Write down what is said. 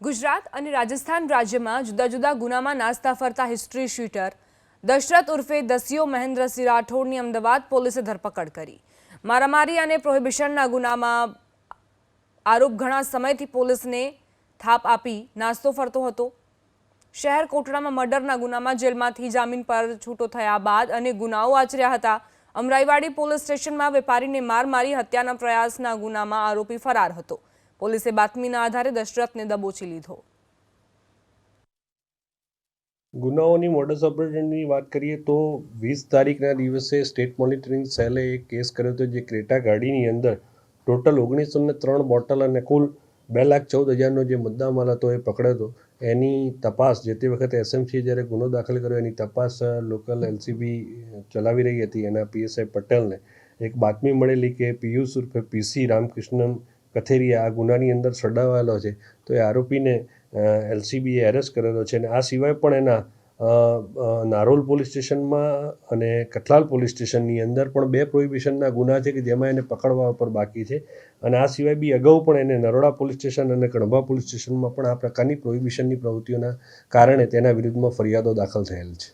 ગુજરાત અને રાજસ્થાન રાજ્યમાં જુદા જુદા ગુનામાં નાસ્તા ફરતા હિસ્ટ્રી શીટર દશરથ ઉર્ફે દસિયો મહેન્દ્રસિંહ રાઠોડની અમદાવાદ પોલીસે ધરપકડ કરી. મારામારી અને પ્રોહિબિશનના ગુનામાં આરોપ ઘણા સમયથી પોલીસને થાપ આપી નાસ્તો ફરતો હતો. શહેર કોટડામાં મર્ડરના ગુનામાં જેલમાંથી જામીન પર છૂટો થયા બાદ અને ગુનાઓ આચર્યા હતા. અમરાઈવાડી પોલીસ સ્ટેશનમાં વેપારીને માર મારી હત્યાના પ્રયાસના ગુનામાં આરોપી ફરાર હતો. પોલીસે બાતમીના આધારે દશરથને દબોચી લીધો. ગુનાઓની મોડસ ઓપરેટની વાત કરીએ તો વીસ તારીખના દિવસે સ્ટેટ મોનિટરિંગ સેલે એક કેસ કર્યો હતો જે ક્રેટા ગાડીની અંદર ટોટલ ઓગણીસો ને ત્રણ બોટલ અને કુલ બે લાખ ચૌદ હજારનો જે મુદ્દામાલ હતો એ પકડ્યો હતો. એની તપાસ જે તે વખતે એસએમસીએ જ્યારે ગુનો દાખલ કર્યો, એની તપાસ લોકલ એલસીબી ચલાવી રહી હતી એના પીએસઆઈ પટેલને. એક બાતમી મળેલી કે પિયુષ ઉર્ફે પીસી રામકૃષ્ણન કથેરિયા આ ગુનાની અંદર સડાવાયેલો છે. તો એ આરોપીને એલસીબીએ એરેસ્ટ કરેલો છે અને આ સિવાય પણ એના નારોલ પોલીસ સ્ટેશનમાં અને કઠલાલ પોલીસ સ્ટેશનની અંદર પણ બે પ્રોહિબિશનના ગુના છે કે જેમાં એને પકડવા ઉપર બાકી છે. અને આ સિવાય બી અગાઉ પણ એને નરોડા પોલીસ સ્ટેશન અને કણભા પોલીસ સ્ટેશનમાં પણ આ પ્રકારની પ્રોહિબિશનની પ્રવૃત્તિઓના કારણે તેના વિરુદ્ધમાં ફરિયાદો દાખલ થયેલ છે.